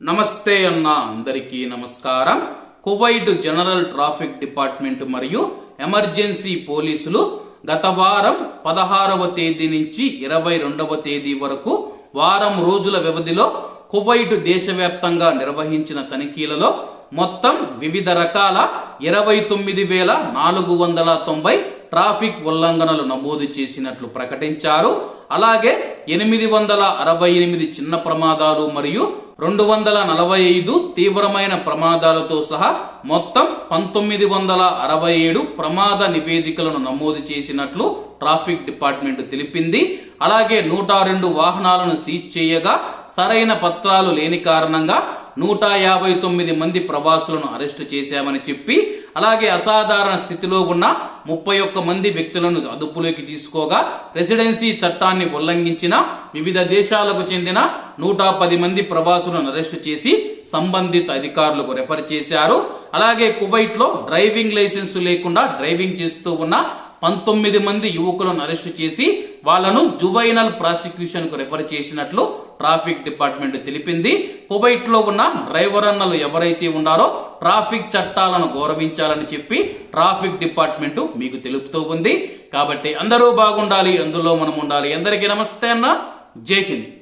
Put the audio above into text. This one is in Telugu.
నమస్తే అన్న అందరికీ నమస్కారం. కువైట్ జనరల్ ట్రాఫిక్ డిపార్ట్మెంట్ మరియు ఎమర్జెన్సీ పోలీసులు గత వారం పదహారవ తేదీ నుంచి ఇరవై రెండవ తేదీ వరకు వారం రోజుల వ్యవధిలో కువైట్ దేశవ్యాప్తంగా నిర్వహించిన తనిఖీలలో మొత్తం వివిధ రకాల ఇరవై తొమ్మిది వేల నాలుగు వందల తొంభై ట్రాఫిక్ ఉల్లంఘనలు నమోదు చేసినట్లు ప్రకటించారు. అలాగే ఎనిమిది వందల అరవై ఎనిమిది చిన్న ప్రమాదాలు మరియు రెండు వందల నలభై ఐదు తీవ్రమైన ప్రమాదాలతో సహా మొత్తం పంతొమ్మిది వందల అరవై ఏడు ప్రమాద నివేదికలను నమోదు చేసినట్లు ట్రాఫిక్ డిపార్ట్మెంట్ తెలిపింది. అలాగే నూట రెండు వాహనాలను సీజ్ చేయగా సరైన పత్రాలు లేని కారణంగా నూట యాభై తొమ్మిది మంది ప్రవాసులను అరెస్టు చేశామని చెప్పి అలాగే అసాధారణ స్థితిలో ఉన్న ముప్పై ఒక్క మంది వ్యక్తులను అదుపులోకి తీసుకోగా రెసిడెన్సీ చట్టాన్ని ఉల్లంఘించిన వివిధ దేశాలకు చెందిన నూట పది మంది ప్రవాసులను అరెస్టు చేసి సంబంధిత అధికారులకు రెఫర్ చేశారు. అలాగే కువైట్లో డ్రైవింగ్ లైసెన్స్ లేకుండా డ్రైవింగ్ చేస్తూ ఉన్న పంతొమ్మిది మంది యువకులను అరెస్టు చేసి వాళ్ళను జువైనల్ ప్రాసిక్యూషన్కు రెఫర్ చేసినట్లు ట్రాఫిక్ డిపార్ట్మెంట్ తెలిపింది. కువైట్లో ఉన్న డ్రైవర్ అన్నలు ఎవరైతే ఉన్నారో ట్రాఫిక్ చట్టాలను గౌరవించాలని చెప్పి ట్రాఫిక్ డిపార్ట్మెంట్ మీకు తెలుపుతూ ఉంది. కాబట్టి అందరూ బాగుండాలి అందులో మనం ఉండాలి. అందరికీ నమస్తే అన్న. జై హింద్.